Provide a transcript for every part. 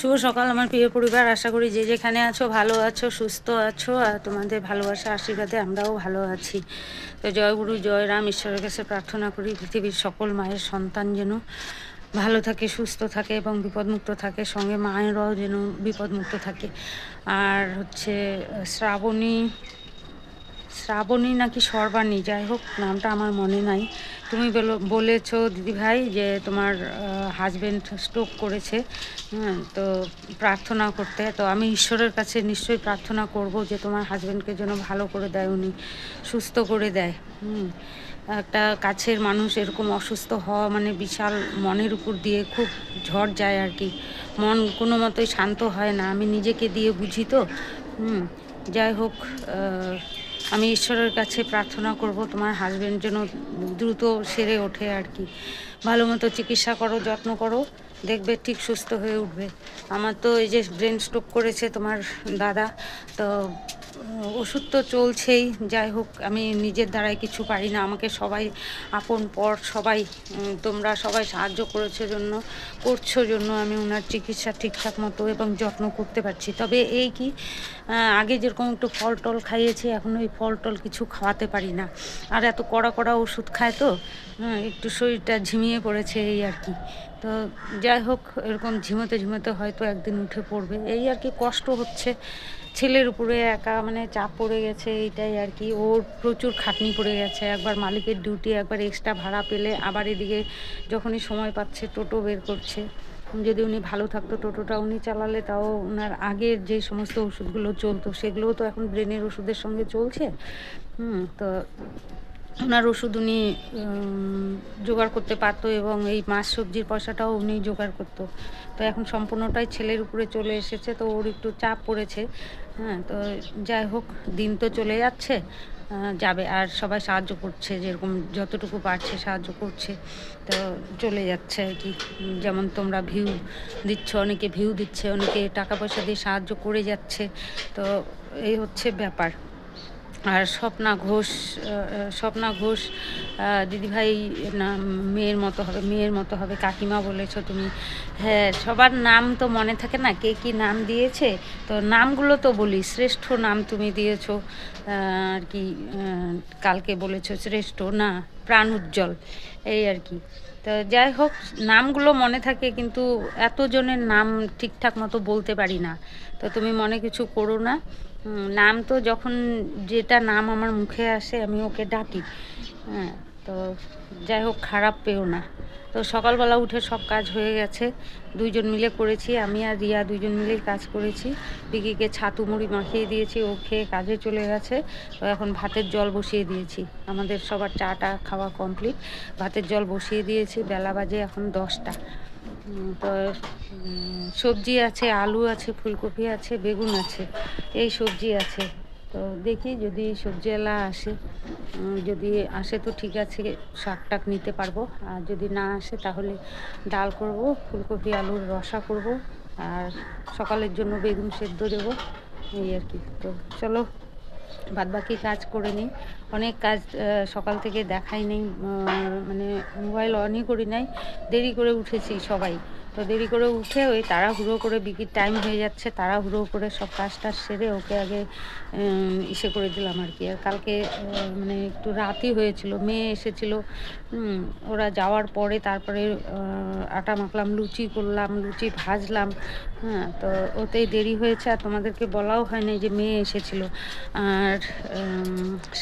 শুভ সকাল, আমার প্রিয় পরিবার। আশা করি যে যেখানে আছো, ভালো আছো, সুস্থ আছো, আর তোমাদের ভালোবাসা, আশীর্বাদে আমরাও ভালো আছি। তো জয়গুরু জয় রাম, ঈশ্বরের কাছে প্রার্থনা করি, পৃথিবীর সকল মায়ের সন্তান যেন ভালো থাকে, সুস্থ থাকে এবং বিপদমুক্ত থাকে, সঙ্গে মায়েরাও যেন বিপদমুক্ত থাকে। আর হচ্ছে, শ্রাবণী শ্রাবণী নাকি সর্বাণী? যাই হোক, নামটা আমার মনে নাই। তুমি বলো- বলেছ দিদিভাই যে তোমার হাজবেন্ড স্ট্রোক করেছে। হ্যাঁ তো প্রার্থনা করতে। তো আমি ঈশ্বরের কাছে নিশ্চয়ই প্রার্থনা করব যে তোমার হাজবেন্ডকে যেন ভালো করে দেয়, উনি সুস্থ করে দেয়। হুম, একটা কাছের মানুষ এরকম অসুস্থ হওয়া মানে বিশাল মনের উপর দিয়ে খুব ঝড় যায় আর কি। মন কোনো মতোই শান্ত হয় না। আমি নিজেকে দিয়ে বুঝি তো। হুম, যাই হোক আমি ঈশ্বরের কাছে প্রার্থনা করব তোমার হাজব্যান্ড যেন দ্রুত সেরে ওঠে আর কি। ভালো মতো চিকিৎসা করো, যত্ন করো, দেখবে ঠিক সুস্থ হয়ে উঠবে। আমার তো এই যে ব্রেন স্ট্রোক করেছে তোমার দাদা, তো ওষুধ তো চলছেই, যাই হোক, আমি নিজের দ্বারাই কিছু পারি না, আমাকে সবাই আপন পর সবাই তোমরা সবাই সাহায্য করেছ জন্য, করছ জন্য আমি ওনার চিকিৎসা ঠিকঠাক মতো এবং যত্ন করতে পারছি। তবে এই কি আগে যেরকম একটু ফল টল খাইয়েছি, এখন ওই ফল টল কিছু খাওয়াতে পারি না। আর এত কড়া কড়া ওষুধ খায় তো একটু শরীরটা ঝিমিয়ে পড়েছে এই আর কি। তো যাই হোক, এরকম ঝিমোতে ঝিমোতে হয়তো একদিন উঠে পড়বে, এই আর কি কষ্ট হচ্ছে। ছেলের উপরে একা মানে চাপ পড়ে গেছে, এইটাই আর কি। ওর প্রচুর খাটনি পড়ে গেছে, একবার মালিকের ডিউটি একবার এক্সট্রা ভাড়া পেলে আবার এদিকে যখনই সময় পাচ্ছে টোটো বের করছে। যদি উনি ভালো থাকতো টোটোটা উনি চালালে, তাও ওনার আগের যে সমস্ত ওষুধগুলো চলতো, সেগুলোও তো এখন ব্রেনের ওষুধের সঙ্গে চলছে। হুম, তো ওনার ওষুধ উনি জোগাড় করতে পারতো এবং এই মাছ সবজির পয়সাটাও উনি জোগাড় করতো। তো এখন সম্পূর্ণটাই ছেলের উপরে চলে এসেছে, তো ওর একটু চাপ পড়েছে। হ্যাঁ তো যাই হোক, দিন তো চলে যাচ্ছে যাবে আর সবাই সাহায্য করছে, যেরকম যতটুকু পারছে সাহায্য করছে, তো চলে যাচ্ছে আর কি। যেমন তোমরা ভিউ দিচ্ছ, অনেকে ভিউ দিচ্ছে, অনেকে টাকা পয়সা দিয়ে সাহায্য করে যাচ্ছে, তো এই হচ্ছে ব্যাপার। আর স্বপ্না ঘোষ স্বপ্না ঘোষ দিদিভাই, না, মেয়ের মতো হবে, মেয়ের মতো হবে, কাকিমা বলেছ তুমি। হ্যাঁ সবার নাম তো মনে থাকে না, কে কি নাম দিয়েছে? তো নামগুলো তো বলি, শ্রেষ্ঠ নাম তুমি দিয়েছ আর কি কালকে বলেছ শ্রেষ্ঠ, না, প্রাণ উজ্জ্বল, এই আর কি। তো যাই হোক, নামগুলো মনে থাকে, কিন্তু এতজনের নাম ঠিকঠাক মতো বলতে পারি না। তো তুমি মনে কিছু করো না। নাম তো যখন যেটা নাম আমার মুখে আসে, আমি ওকে ডাকি। হ্যাঁ তো যাই হোক, খারাপ পেও না। তো সকালবেলা উঠে সব কাজ হয়ে গেছে। দুইজন মিলে করেছি, আমি আর রিয়া দুইজন মিলেই কাজ করেছি। বিকিকে ছাতু মুড়ি মাখিয়ে দিয়েছি, ও খেয়ে কাজে চলে গেছে। তো এখন ভাতের জল বসিয়ে দিয়েছি। আমাদের সবার চাটা খাওয়া কমপ্লিট। ভাতের জল বসিয়ে দিয়েছি, বেলা বাজে এখন দশটা। তো সবজি আছে, আলু আছে, ফুলকপি আছে, বেগুন আছে, এই সবজি আছে। তো দেখি যদি সবজিওয়ালা আসে যদি আসে তো ঠিক আছে শাক টাক নিতে পারব। আর যদি না আসে তাহলে ডাল করব, ফুলকপি, আলুর রসা করব, আর সকালের জন্য বেগুন সেদ্ধ দেবো, এই আর কি। তো চলো। বাদ বাকি কাজ করে নিই। অনেক কাজ সকাল থেকে দেখাই নেই। মানে মোবাইল অনই করি নাই। দেরি করে উঠেছি সবাই। তো দেরি করে উঠে ওই তাড়াহুড়ো করে বিকির টাইম হয়ে যাচ্ছে, তাড়াহুড়ো করে সব কাজ টাজ সেরে ওকে আগে ইসে করে দিলাম আর কি। আর কালকে মানে একটু রাতই হয়েছিল, মেয়ে এসেছিল ওরা যাওয়ার পরে তারপরে আটা মাখলাম, লুচি করলাম, লুচি ভাজলাম হ্যাঁ তো ওতেই দেরি হয়েছে আর তোমাদেরকে বলাও হয় না যে মেয়ে এসেছিল। আর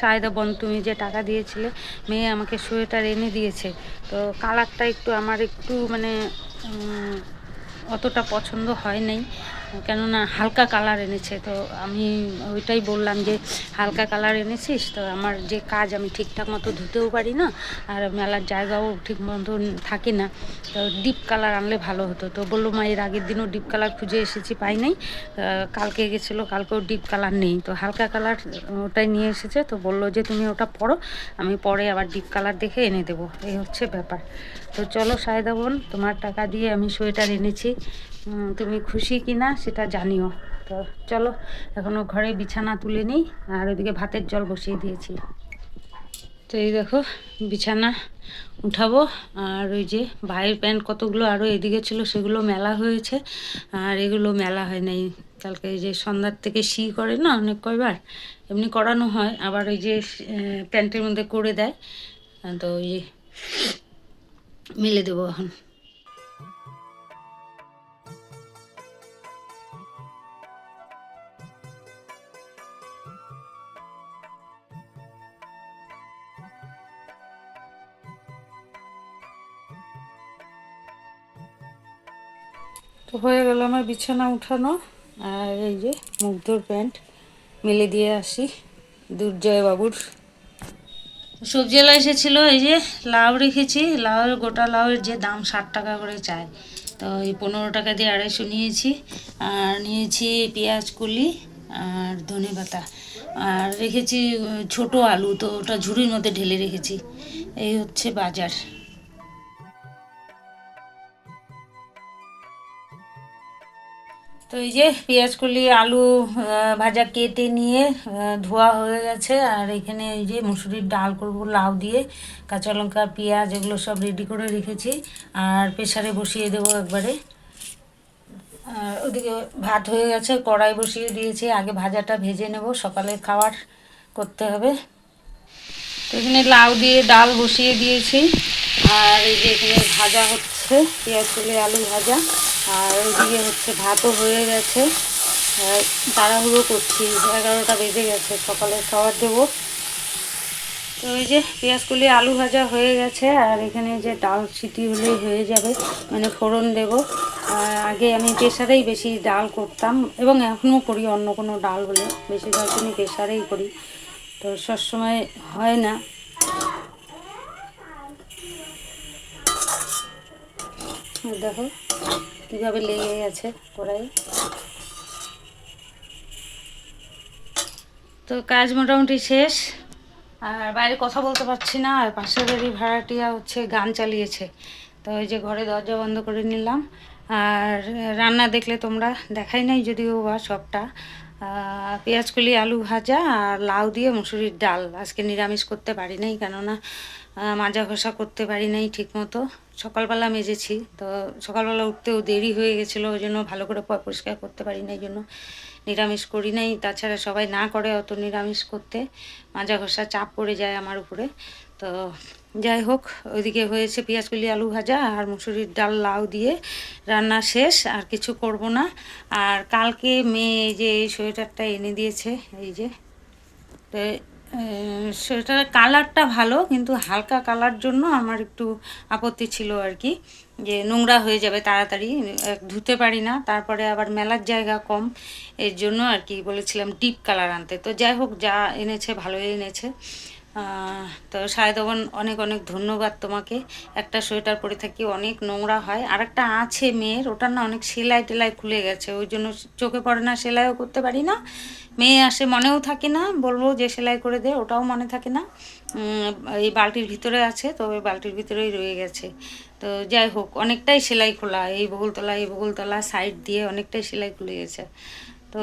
সায়দা বন, তুমি যে টাকা দিয়েছিলে, মেয়ে আমাকে সোয়েটার এনে দিয়েছে। তো কালারটা একটু, আমার একটু মানে অতটা পছন্দ হয় নাই। কেননা হালকা কালার এনেছে, তো আমি ওইটাই বললাম যে হালকা কালার এনেছিস, তো আমার যে কাজ আমি ঠিকঠাক মতো ধুতেও পারি না, আর মেলার জায়গাও ঠিক মতো থাকে না, তো ডিপ কালার আনলে ভালো হতো। তো বলল, মা, এর আগের দিনও ডিপ কালার খুঁজে এসেছি, পাই নাই কালকে গেছিল, কালকেও ডিপ কালার নেই। তো হালকা কালার ওটাই নিয়ে এসেছে, তো বলল যে, তুমি ওটা পরো আমি পরে আবার ডিপ কালার দেখে এনে দেবো। এই হচ্ছে ব্যাপার। তো চলো সায়দা বোন, তোমার টাকা দিয়ে আমি সোয়েটার এনেছি তুমি খুশি কি না সেটা জানিও। তো চলো এখনও ঘরে বিছানা তুলে নিই, আর ওদিকে ভাতের জল বসিয়ে দিয়েছি। তো এই দেখো, বিছানা উঠাবো, আর ওই যে ভাইয়ের প্যান্ট কতগুলো আরও এদিকে ছিল সেগুলো মেলা হয়েছে, আর এগুলো মেলা হয় নাই। কালকে এই যে সন্ধ্যার থেকে শি করে না অনেক কয়বার, এমনি করানো হয়, আবার ওই যে প্যান্টের মধ্যে করে দেয়। তো ওই মিলে দেবো এখন। হয়ে গেল আমার বিছানা উঠানো আর এই যে মুগ্ধর প্যান্ট মেলে দিয়ে আসি দুর্জয় বাবুর সবজিওয়ালা এসেছিল, এই যে লাউ রেখেছি, লাউয়ের গোটা লাউয়ের যে দাম ষাট টাকা করে চায় তো এই পনেরো টাকা দিয়ে আড়াইশো নিয়েছি, আর নিয়েছি পেঁয়াজ কলি আর ধনে পাতা। আর রেখেছি ছোট আলু, তো ওটা ঝুড়ির মধ্যে ঢেলে রেখেছি। এই হচ্ছে বাজার। তো এই যে পেঁয়াজ কলি, আলু ভাজা কেটে নিয়ে ধোয়া হয়ে গেছে। আর এখানে এই যে মুসুরির ডাল করব লাউ দিয়ে, কাঁচা লঙ্কা, পেঁয়াজ এগুলো সব রেডি করে রেখেছি। আর প্রেসারে বসিয়ে দেবো একবারে। আর ওদিকে ভাত হয়ে গেছে, কড়াই বসিয়ে দিয়েছি। আগে ভাজাটা ভেজে নেব সকালে খাওয়ার করতে হবে। তো এখানে লাউ দিয়ে, ডাল বসিয়ে দিয়েছি। আর এই যে এখানে ভাজা হচ্ছে, পেঁয়াজ কলি আলু ভাজা। আর ওইদিকে হচ্ছে ভাতও হয়ে গেছে। তাড়াহুড়ো করছি, এগারোটা বেজে গেছে, সকালে খাবার দেবো। তো ওই যে পেঁয়াজ কলি আলু ভাজা হয়ে গেছে, আর এখানে যে ডাল সিটি হলেই হয়ে যাবে মানে ফোড়ন দেব। আর আগে আমি প্রেশারেই বেশি ডাল করতাম, এবং এখনও করি, অন্য কোনো ডাল হলে। বেশিরভাগ আমি প্রেশারেই করি। তো সবসময় হয় না। দেখো কীভাবে লেগে গেছে কড়াই। তো কাজ মোটামুটি শেষ। আর বাইরে কথা বলতে পারছি না। আর পাশের বাড়ি ভাড়াটিয়া হচ্ছে গান চালিয়েছে। তো ওই যে ঘরে দরজা বন্ধ করে নিলাম। আর রান্না দেখলে তোমরা দেখাই নাই যদিও বা সবটা। আহ, পেঁয়াজ কলি আলু ভাজা আর লাউ দিয়ে মুসুরির ডাল। আজকে নিরামিষ করতে পারি নাই কেননা মাজা ঘষা করতে পারি নাই ঠিক মতো সকালবেলা মেজেছি তো সকালবেলা উঠতেও দেরি হয়ে গেছিল ওই জন্য ভালো করে পরিষ্কার করতে পারি না এই জন্য নিরামিষ করি নাই। তাছাড়া সবাই না করে অত নিরামিষ করতে। মাজা ঘষা চাপ পড়ে যায় আমার উপরে তো যাই হোক, ওইদিকে হয়েছে পেঁয়াজ কলি আলু ভাজা আর মুসুরির ডাল, লাউ দিয়ে রান্না শেষ, আর কিছু করব না। আর কালকে মেয়ে যে এই সোয়েটারটা এনে দিয়েছে, এই যে, তো সোয়েটারের কালারটা ভালো, কিন্তু হালকা কালার জন্য আমার একটু আপত্তি ছিল আর কি, যে নোংরা হয়ে যাবে তাড়াতাড়ি ধুতে পারি না। তারপরে আবার মেলার জায়গা কম, এর জন্য আর কি বলেছিলাম, ডিপ কালার আনতে। তো যাই হোক, যা এনেছে ভালোই এনেছে। তো সায়দবন অনেক অনেক ধন্যবাদ তোমাকে। একটা সোয়েটার পরে থাকি অনেক নোংরা হয়। আর একটা আছে মেয়ের, ওটার না অনেক সেলাই টেলাই খুলে গেছে। ওই জন্য চোখে পড়ে না, সেলাইও করতে পারি না। মেয়ে আসে মনেও থাকে না, বলব যে সেলাই করে দে, ওটাও মনে থাকে না। এই বালতির ভিতরে আছে তো ওই বালতির ভিতরেই রয়ে গেছে। তো যাই হোক, অনেকটাই সেলাই খোলা, এই বগলতলা এই বগলতলা সাইড দিয়ে অনেকটাই সেলাই খুলে গেছে। তো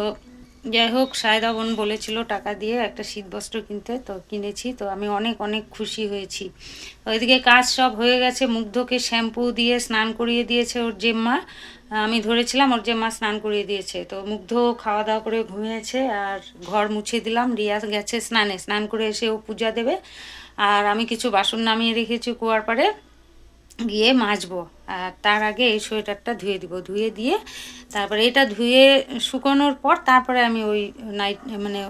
যাই হোক সায়দা বোন বলেছিল টাকা দিয়ে একটা শীতবস্ত্র কিনতে, তো কিনেছি, তো আমি অনেক অনেক খুশি হয়েছি। ওইদিকে কাজ সব হয়ে গেছে, মুগ্ধকে শ্যাম্পু দিয়ে স্নান করিয়ে দিয়েছে ওর জেম্মা। আমি ধরেছিলাম ওর জেম্মা স্নান করিয়ে দিয়েছে, তো মুগ্ধ খাওয়া দাওয়া করে ঘুমিয়েছে আর ঘর মুছে দিলাম। রিয়া গেছে স্নানে, স্নান করে এসে ও পূজা দেবে। আর আমি কিছু বাসন নামিয়ে রেখেছি কুয়ার পাড়ে। গিয়ে মাজবো। আর তার আগে এই সোয়েটারটা ধুয়ে দিব। ধুয়ে দিয়ে তারপরে এটা ধুয়ে শুকানোর পর তারপরে আমি ওই নাইট মানে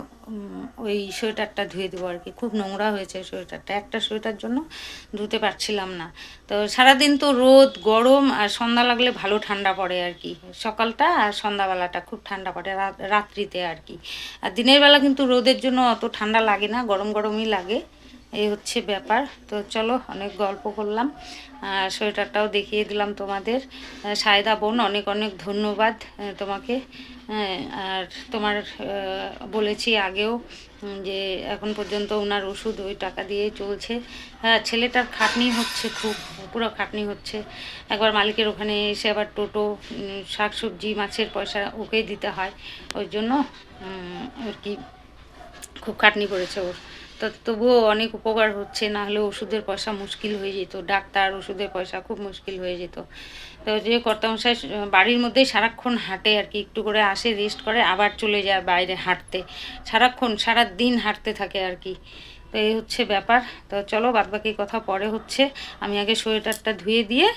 ওই সোয়েটারটা ধুয়ে দেবো আর কি। খুব নোংরা হয়েছে সোয়েটারটা। একটা সোয়েটার জন্য ধুতে পারছিলাম না। তো সারাদিন তো রোদ, গরম আর সন্ধ্যা লাগলে ভালো ঠান্ডা পড়ে আর কি। সকালটা আর সন্ধ্যাবেলাটা খুব ঠান্ডা পড়ে রাত্রিতে আর কি। আর দিনের বেলা কিন্তু রোদের জন্য অত ঠান্ডা লাগে না, গরম গরমই লাগে। এই হচ্ছে ব্যাপার। তো চলো অনেক গল্প করলাম। আর সোয়েটারটাও দেখিয়ে দিলাম তোমাদের। সায়দা বোন, অনেক অনেক ধন্যবাদ তোমাকে। আর তোমার বলেছি আগেও যে এখন পর্যন্ত ওনার ওষুধ ওই টাকা দিয়েই চলছে। হ্যাঁ ছেলেটার খাটনি হচ্ছে খুব, পুরো খাটনি হচ্ছে। একবার মালিকের ওখানে এসে আবার টোটো শাকসবজি, মাছের পয়সা ওকেই দিতে হয়। ওই জন্য আর কি খুব খাটনি পড়েছে ওর। তো তবুও অনেক উপকার হচ্ছে, না হলে ওষুধের পয়সা মুশকিল হয়ে যেত। ডাক্তার, ওষুধের পয়সা খুব মুশকিল হয়ে যেত। তো যে কর্তামশাই বাড়ির মধ্যেই সারাক্ষণ হাঁটে আর কি, একটু করে আসে রেস্ট করে, আবার চলে যায় বাইরে হাঁটতে। সারাক্ষণ সারা দিন হাঁটতে থাকে আর কি। তো এই হচ্ছে ব্যাপার। তো চলো বাদবাকি কথা পরে হচ্ছে। আমি আগে সোয়েটারটা ধুয়ে দিয়ে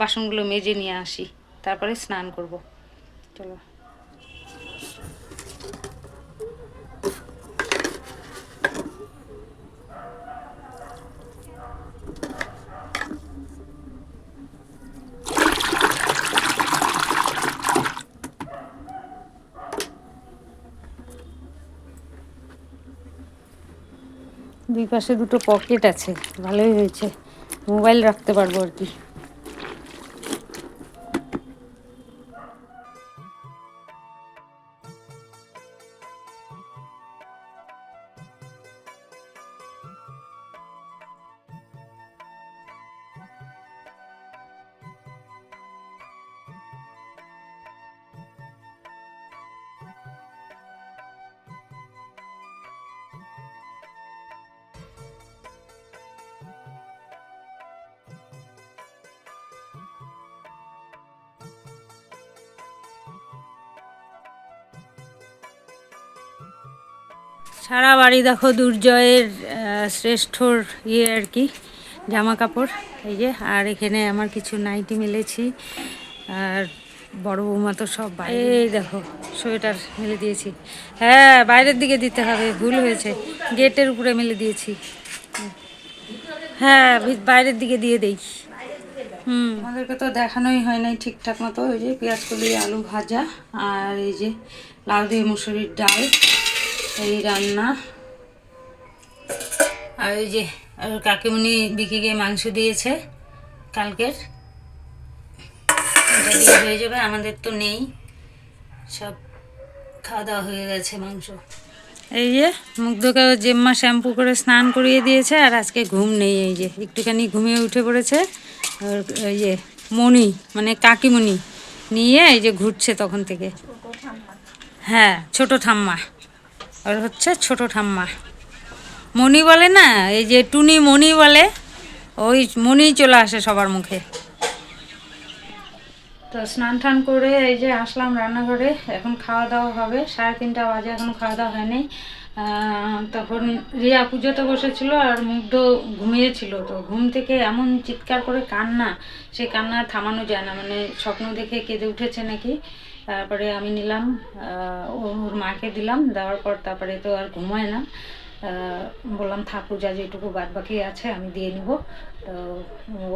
বাসনগুলো মেজে নিয়ে আসি। তারপরে স্নান করব। চলো। দুই পাশে দুটো পকেট আছে। ভালোই হয়েছে। মোবাইল রাখতে পারব আর কি। সারা বাড়ি দেখো দুর্জয়ের শ্রেষ্ঠর ইয়ে আর কি জামা কাপড় এই যে, আর এখানে আমার কিছু নাইটি মেলেছি, আর বড় বৌমা তো সব বাইরে। এই দেখো, সোয়েটার মেলে দিয়েছি। হ্যাঁ বাইরের দিকে দিতে হবে, ভুল হয়েছে, গেটের উপরে মেলে দিয়েছি। হ্যাঁ বাইরের দিকে দিয়ে দেই। হুম। আমাদেরকে তো দেখানোই হয় নাই ঠিকঠাক মতো, ওই যে পেঁয়াজ কলি আলু ভাজা, আর এই যে লাউ দিয়ে মুসুরির ডাল। এই রান্না। আর ওই যে, আর কাকিমণি গিয়ে মাংস দিয়েছে কালকের। এটা দিয়ে হয়ে যাবে, আমাদের তো নেই। সব খাওয়া দাওয়া হয়ে গেছে, মাংস। এই যে, মুগ্ধকে জেম্মা শ্যাম্পু করে স্নান করিয়ে দিয়েছে, আর আজকে ঘুম নেই, এই যে। একটুখানি ঘুমিয়ে উঠে পড়েছে। আর এই যে, মণি মানে কাকিমণি নিয়ে এই যে ঘুরছে তখন থেকে। হ্যাঁ ছোট ঠাম্মা। আর হচ্ছে ছোট ঠাম্মা। মণি বলে না, এই যে টুনি মণি বলে, ওই মণি চলে আসে সবার মুখে। তো স্নান টান করে এই যে আসলাম রান্নাঘরে, এখন খাওয়া দাওয়া হবে, সাড়ে তিনটা বাজে এখন খাওয়া দাওয়া হয়নি। তখন রিয়া পুজোতে বসেছিল আর মুগ্ধ ঘুমিয়েছিল, তো ঘুম থেকে এমন চিৎকার করে কান্না সেই কান্না থামানো যায় না মানে স্বপ্ন দেখে কেঁদে উঠেছে নাকি। তারপরে আমি নিলাম ওর মাকে দিলাম, দেওয়ার পর তারপরে তো আর ঘুমায় না। বললাম ঠাকুর যা যেটুকু বাদ বাকি আছে, আমি দিয়ে নিব। তো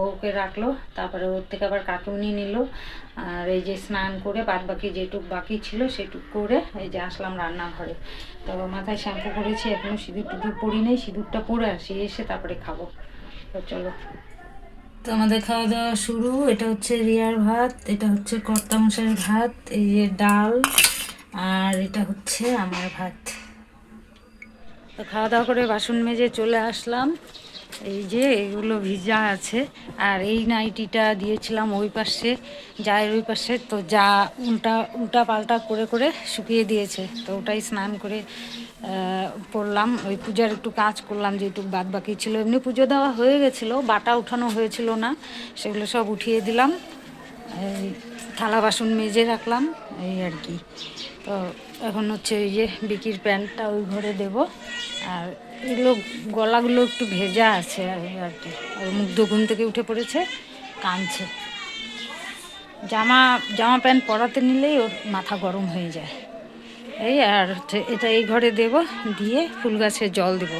ওকে রাখল, তারপরে ওর থেকে আবার কাটুনি নিল। আর এই যে স্নান করে বাদ বাকি যেটুক বাকি ছিল, সেটুক করে এই যে আসলাম রান্নাঘরে। তো মাথায় শ্যাম্পু করেছি, এখনও সিঁদুর টুদুর পরি নেই, সিঁদুরটা পরে আসি, এসে তারপরে খাব। তো চলো। তো আমাদের খাওয়া দাওয়া শুরু। এটা হচ্ছে রিয়ার ভাত, এটা হচ্ছে কর্তা মশাইয়ের ভাত, এই যে ডাল, আর এটা হচ্ছে আমার ভাত। তো খাওয়া দাওয়া করে বাসন মেজে চলে আসলাম। এই যে এগুলো ভিজা আছে, আর এই নাইটিটা দিয়েছিলাম ওই পাশে যায়ের ওই পাশে, তো যা উল্টা উল্টা পাল্টা করে করে শুকিয়ে দিয়েছে, তো ওটাই স্নান করে পড়লাম। ওই পূজার একটু কাজ করলাম যেটুকু বাদ বাকি ছিল। এমনি পুজো দেওয়া হয়ে গেছিল, বাটা উঠানো হয়েছিল না, সেগুলো সব উঠিয়ে দিলাম। এই থালা বাসন মেজে রাখলাম, এই আর কি। তো এখন হচ্ছে ওই যে বিকির প্যান্টটা ওই ঘরে দেব, আর এগুলো গলাগুলো একটু ভেজা আছে, আর কি। আর মুগ্ধ ঘুম থেকে উঠে পড়েছে, কাঁদছে। জামা জামা প্যান্ট পরাতে নিলেই ওর মাথা গরম হয়ে যায়। এই আর এটা এই ঘরে দেব, দিয়ে ফুল গাছে জল দেবো।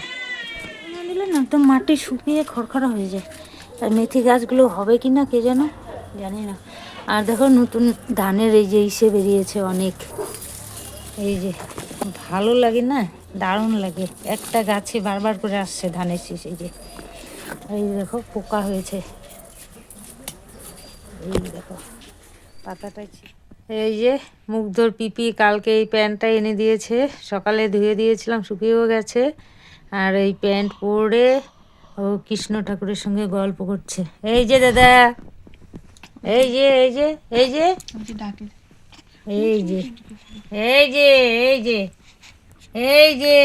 দিলে না একদম মাটি শুকিয়ে খড়খড়া হয়ে যায়। আর মেথি গাছগুলো হবে কি না, কে যেন জানি না। আর দেখো নতুন ধানের এই যে ইসে বেরিয়েছে অনেক। এই যে, ভালো লাগে না? দারুণ লাগে। একটা গাছে বারবার করে আসছে ধানের শীষ এই যে। এই দেখো পোকা হয়েছে। এই দেখো পাতাটা এই যে মুগ্ধর পিপি কালকে এই প্যান্টটা এনে দিয়েছে। সকালে ধুয়ে দিয়েছিলাম শুকিয়েও গেছে। আর এই প্যান্ট পরে ও কৃষ্ণ ঠাকুরের সঙ্গে গল্প করছে। এই যে দাদা এই যে এই যে এই যে। এই যে এই যে এই যে। এই যে,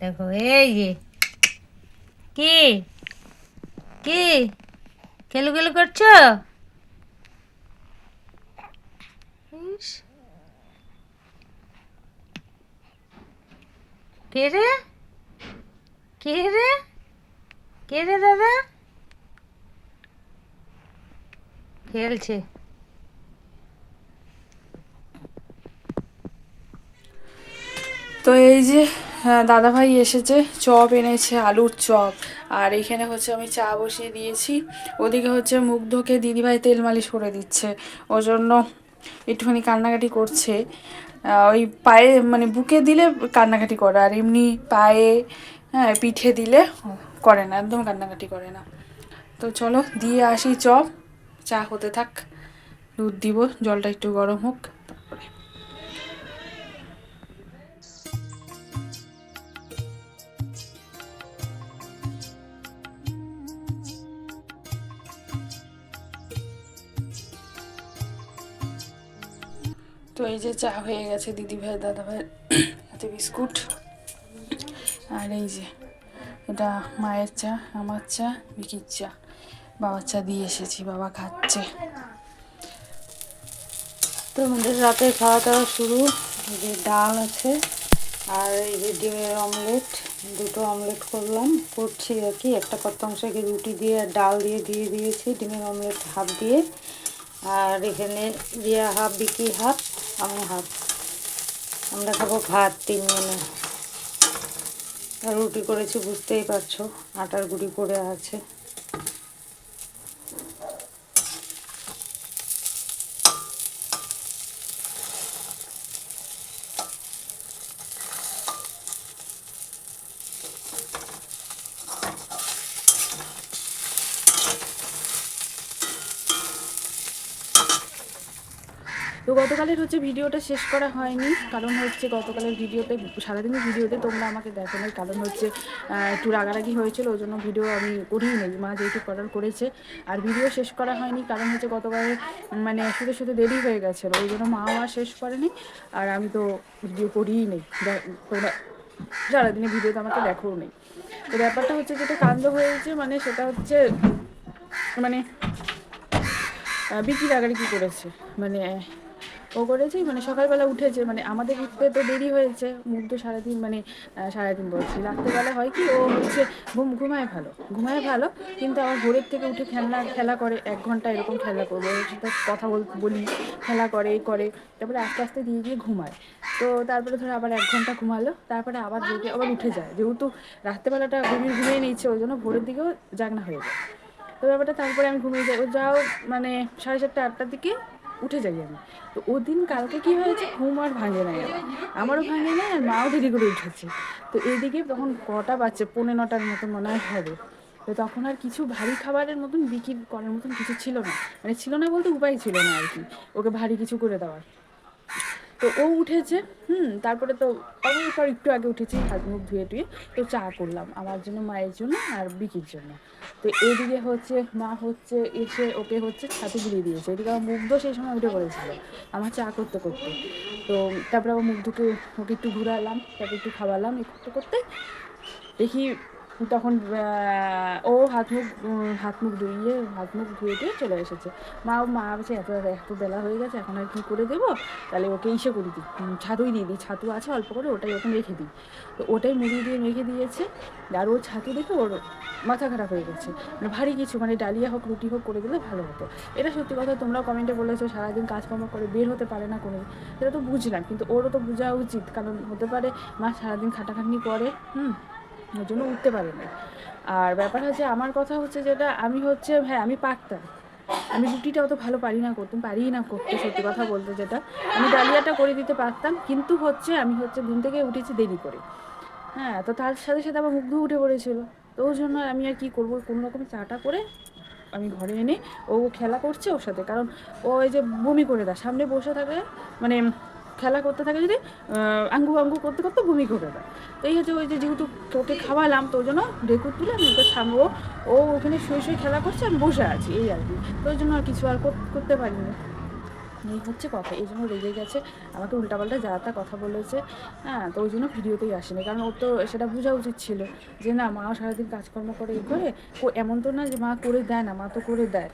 দেখো, এই যে। কি? কি? খেলু খেলু করছ? কে রে? কে রে? কে রে দাদা? খেলছে। তো এই যে দাদাভাই এসেছে, চপ এনেছে, আলুর চপ। আর এখানে হচ্ছে আমি চা বসিয়ে দিয়েছি। ওদিকে হচ্ছে মুগ্ধকে দিদিভাই তেল মালিশ করে দিচ্ছে। ওর জন্য একটুখানি কান্নাকাটি করছে। ওই পায়ে মানে বুকে দিলে কান্নাকাটি করে, আর এমনি পায়ে হ্যাঁ পিঠে দিলে করে না, একদম কান্নাকাটি করে না। তো চলো, দিয়ে আসি চপ। চা হতে থাক। দুধ দিব, জলটা একটু গরম হোক। তো এই যে চা হয়ে গেছে দিদি ভাই দাদা ভাই হাতে বিস্কুট। আর এই যে, এটা মায়ের চা, আমার চা, বিকির চা। বাবার চা দিয়ে এসেছি, বাবা খাচ্ছে। তো আমাদের রাতে খাওয়া দাওয়া শুরু যে ডাল আছে, আর এই যে ডিমের অমলেট। দুটো অমলেট করলাম, করছি আর কি। একটা কত্তাংশকে রুটি দিয়ে আর ডাল দিয়ে দিয়ে দিয়েছি, ডিমের অমলেট হাফ দিয়ে। আর এখানে রিয়া হাফ, বিকি হাফ। আমি হাত আমরা খাব ভাত তিনজনে। আর রুটি করেছি, বুঝতেই পারছ, আটার গুঁড়ি পড়ে আছে। তো গতকালের হচ্ছে ভিডিওটা শেষ করা হয়নি, কারণ হচ্ছে গতকালের ভিডিওতে, সারাদিনের ভিডিওতে তোমরা আমাকে দেখো নাই, কারণ হচ্ছে একটু রাগারাগি হয়েছিল ওই জন্য ভিডিও আমি করিই নেই, মা যেহেতু করার করেছে, আর ভিডিও শেষ করা হয়নি, কারণ হচ্ছে গতকালে মানে শুধু শুধু দেরি হয়ে গেছিল, ওই জন্য মাও আর শেষ করেনি, আর আমি তো ভিডিও করিই নেই তোমরা সারাদিনে ভিডিওতে আমাকে দেখোও নেই। তো ব্যাপারটা হচ্ছে যেটা কাণ্ড হয়েছে মানে সেটা হচ্ছে মানে বিকি রাগারাগি করেছে মানে ও করেছি মানে সকালবেলা উঠেছে মানে আমাদের উঠতে তো দেরি হয়েছে মুগ্ধ সারাদিন মানে সারাদিন বলছি। রাত্রেবেলা হয় কি, ও হচ্ছে ঘুম, ঘুমায় ভালো ঘুমায় ভালো, কিন্তু আবার ভোরের থেকে উঠে খেলনা, খেলা করে, এক ঘণ্টা এরকম খেলা করব কথা বল- খেলা করে করে, তারপরে আস্তে আস্তে দিয়ে দিয়ে ঘুমায়। তো তারপরে ধরো আবার এক ঘণ্টা ঘুমালো, তারপরে আবার জেগে, আবার উঠে যায়, যেহেতু রাত্রেবেলাটা ঘুমিয়ে ঘুমিয়ে নিচ্ছে ওই জন্য ভোরের দিকেও জাগনা হয়ে যায়। তো ব্যাপারটা তারপরে আমি ঘুমিয়ে যাই, ও যাও মানে সাড়ে চারটে আটটার দিকে উঠে যাই আমি। তো ওদিন কালকে কি হয়েছে? ঘুম আর ভাঙে নাই আমার। আমারও ভাঙে নাই আর মাও দেরি করে উঠেছে। তো এদিকে তখন কটা বাচ্চা পৌনে নটার মতো মনে হয় হবে। তো তখন আর কিছু ভারী খাবারের মতন বিক্রি করার মতন কিছু ছিল না। মানে ছিল না বলতে উপায় ছিল না আর কি। ওকে ভারী কিছু করে দেওয়ার। তো ও উঠেছে, হুম, তারপরে তো আমি পর একটু আগে উঠেছি, হাত মুখ ধুয়ে টুয়ে, তো চা করলাম আমার জন্য, মায়ের জন্য আর বিকির জন্য। তো এদিকে হচ্ছে, মা হচ্ছে, এসে ওকে হচ্ছে ছাতু গুলিয়ে দিয়েছে। এদিকে আমার মুগ্ধ সেই সময় উঠে পড়েছিল, আমার চা করতে করতে। তো তারপরে আমার মুগ্ধকে ওকে একটু ঘুরালাম, তারপরে একটু খাওয়ালাম করতে করতে। দেখি তখন ও হাত মুখ হাত মুখ ধুইয়ে, হাত মুখ ধুয়ে দিয়ে চলে এসেছে। মা মা বলছে, এত এত বেলা হয়ে গেছে, এখন আর কী করে দেবো? তাহলে ওকে ইসে করে দিই ছাতুই দিয়ে দিই, ছাতু আছে অল্প করে, ওটাই ওকে রেখে দিই। তো ওটাই মুড়ি দিয়ে মেখে দিয়েছে, আর ওর ছাতু দেখে ওর মাথা খারাপ হয়ে গেছে। মানে ভারী কিছু মানে ডালিয়া হোক, রুটি হোক করে দিলে ভালো হতো। এটা সত্যি কথা তোমরা কমেন্টে বলেছ, সারাদিন কাজকর্ম করে বের হতে পারে না কোনো, সেটা তো বুঝলাম, কিন্তু ওরও তো বোঝা উচিত, কারণ হতে পারে মা সারাদিন খাটাখাটনি করে, হুম? ওই জন্য উঠতে পারে না আর ব্যাপার হচ্ছে আমার কথা হচ্ছে যেটা, আমি হচ্ছে হ্যাঁ আমি পারতাম আমি রুটিটা অত ভালো পারি না করতে পারি না করতে, সত্যি কথা বলতে যেটা। আমি ডালিয়াটা করে দিতে পারতাম, কিন্তু হচ্ছে আমি হচ্ছে ঘুম থেকে উঠেছি দেরি করে। হ্যাঁ তো তার সাথে সাথে আমার মুগ্ধ উঠে পড়েছিল। তো ওই জন্য আমি আর কি করব, কোনো রকম চাটা করে আমি ঘরে এনে ও খেলা করছে ওর সাথে। কারণ ও এই যে বমি করে দেয়, সামনে বসে থাকে মানে খেলা করতে থাকে যদি আঙ্গু আঙ্গু করতে করতে ভূমি করে দেয় তো এই হচ্ছে ওই যে যেহেতু তোকে খাওয়ালাম তোর জন্য ঢেকুর তুলে আমি ওকে সামবো ও ওখানে শুয়ে শুয়ে খেলা করছে, আমি বসে আছি, এই আর কি। তো ওই জন্য আর কিছু আর করতে পারিনি। এই হচ্ছে কথা, এই জন্য রেগে গেছে, আমাকে উল্টাপাল্টা যা তা কথা বলেছে। হ্যাঁ তো ওই জন্য ভিডিওতেই আসেনি, কারণ ওর তো সেটা বোঝা উচিত ছিল যে না মাও সারাদিন কাজকর্ম করে এ করে ও এমন তো না যে মা করে দেয় না, মা তো করে দেয়।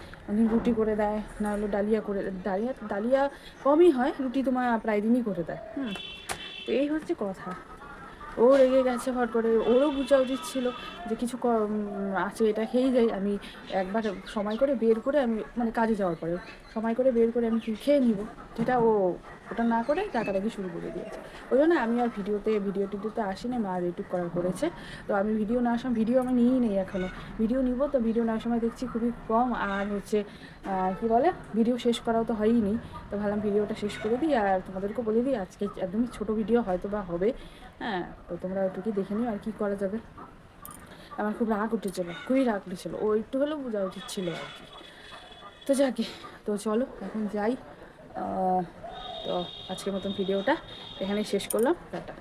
রুটি করে দেয়, না হলো ডালিয়া করে, ডালিয়া ডালিয়া কমই হয়, রুটি তোমার প্রায় দিনই করে দেয়। হুম, তো এই হচ্ছে কথা। ও রেগে গেছে হট করে। ওরও বোঝা উচিত ছিল যে কিছু আছে, এটা খেয়েই যাই। আমি একবার সময় করে বের করে আমি মানে কাজে যাওয়ার পরে সময় করে বের করে আমি খেয়ে নিব? যেটা ও, ওটা না করে টাকাটাকে শুরু করে দিয়েছে। ওই জন্য আমি আর ভিডিওতে, ভিডিও টিডিওতে আসিনি, মা ইউটিউব করার করেছে। তো আমি ভিডিও নেওয়ার সময় ভিডিও আমি নিয়েই নেই এখনও ভিডিও নিব তো ভিডিও নেওয়ার সময় দেখছি খুবই কম। আর হচ্ছে কি বলে, ভিডিও শেষ করাও তো হয়ই নি তো ভাবলাম ভিডিওটা শেষ করে দিই। আর তোমাদেরকে বলে দিই, আজকে একদমই ছোট ভিডিও হয়তো বা হবে। হ্যাঁ। তো তোমরা ওইটুকুই দেখে নিও আর কি করা যাবে। আমার খুব রাগ উঠেছিল, খুবই রাগ উঠেছিল। ও একটু হলেও বোঝা উচিত ছিল আর কি। তো যাকে তো চলো এখন যাই। তো আজকের মতন ভিডিওটা এখানে শেষ করলাম। টাটা।